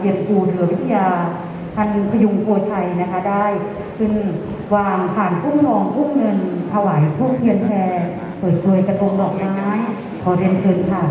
เรียนครูเรือวิทยาพันพยุงโพชัยนะคะได้ ขึ้นวางผ่านพุ่มทองพุ่มเงินถวายทูกเทียนแพรสวยกระทงดอกไม้ขอเรียนเชิญค่ะ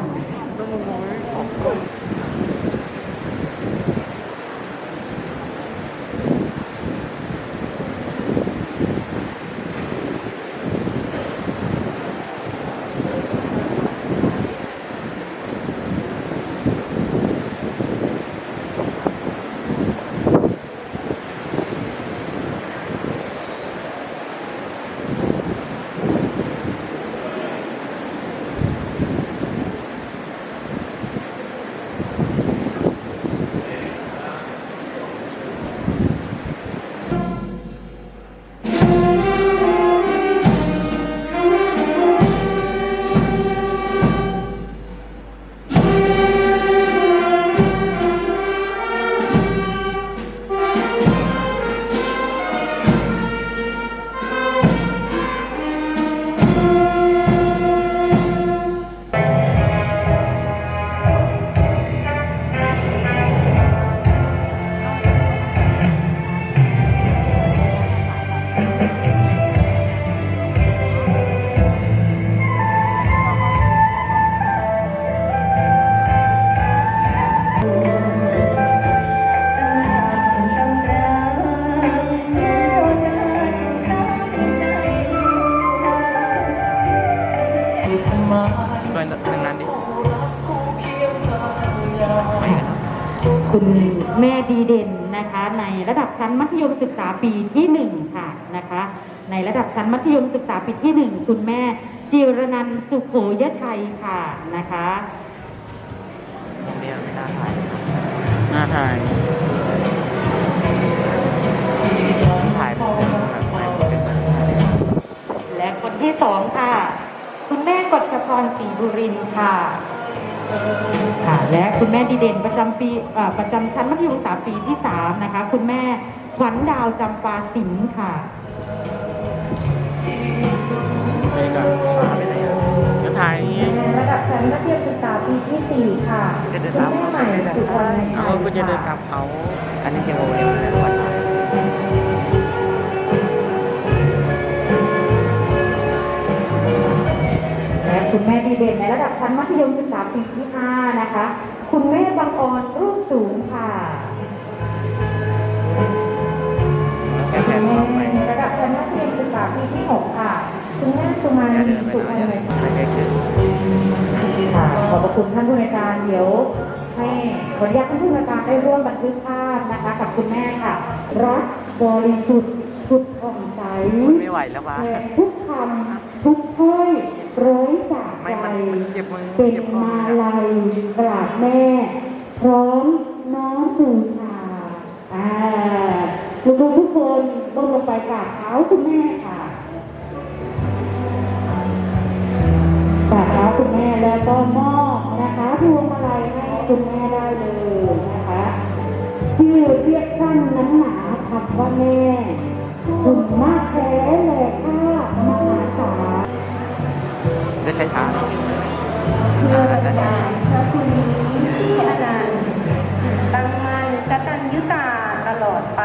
ช่วยหนึ่งนั้นดิไปกันเนอะคุณแม่ดีเด่นนะคะ ในระดับชั้นมัธยมศึกษาปีที่หนึ่งค่ะนะคะ ในระดับชั้นมัธยมศึกษาปีที่หนึ่งคุณแม่จิรนันท์สุโขยชัยค่ะนะคะโรงเรียนไม่น่าถ่ายน่าถ่าย ชพรศรีบุรินทร์ค่ะค่ะ และคุณแม่ดีเด่นประจำปีเอ่อประจำชั้นมัธยมศึกษาปีที่สามนะคะ คุณแม่ขวัญดาวจำปาสินค่ะไปก่อนมาไปไหนอะจะถ่ายนี่ระดับชั้นมัธยมศึกษาปีที่สี่ค่ะจะเดินตามคุณแม่ใหม่สุวรรณชัเอายก็จะเดินตามเขา อันนี้เกมโอเดียวเลยวันถ่ายแดีเด่นในระดับชั้นมัธยมศึกษาปีที่ห้านะคะคุณแม่บางออนรูปสูงค่ะแค่แค่คุณเข้าไปแม่ในระดับชั้นมัธยมศึกษาปีที่หกค่ะ คุณแม่สุมาอย่าลีเดินไปสุหน่วอรยรณอย่าชัยไม่ใช่คือค่ะขอบพระคุณท่านผู้ในวยการเดี๋ยวให้ขออนุญาตท่านผู้ในวยการได้ร่วมบันทึกภาพนะคะ กับคุณแม่ค่ะ รักบริสุทธิ์สุดผ่องใสไม่ไหวแล้ววะและทุกคำทุกถ้อย ร้อยจากใจเป็นมาเลยอะลัยกราบแม่ พร้อมน้อมบูชาอ่าลูกๆทุกคนลงลงไปกราบเท้าคุณแม่ค่ะกราบเท้าคุณแม่แล้วก็มอบนะคะพวงมาลัยให้คุณแม่ได้เลยนะคะชื่อเรียกสั้นนั้นหนาคำว่าแม่คุณมากแท้ ช้าๆเพื่อการพระคุณนี้ที่อาจารย์ตั้งมั่นกตัญญูตาตลอดไป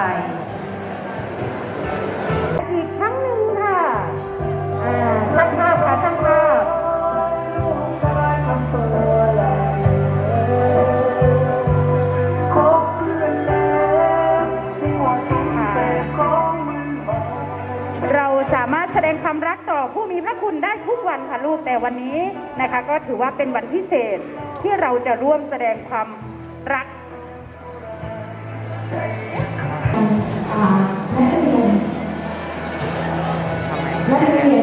คุณได้ทุกวันค่ะลูกแต่วันนี้นะคะ ก็ถือว่าเป็นวันพิเศษที่เราจะร่วมแสดงความรักอ่านักเรียนนักเรียน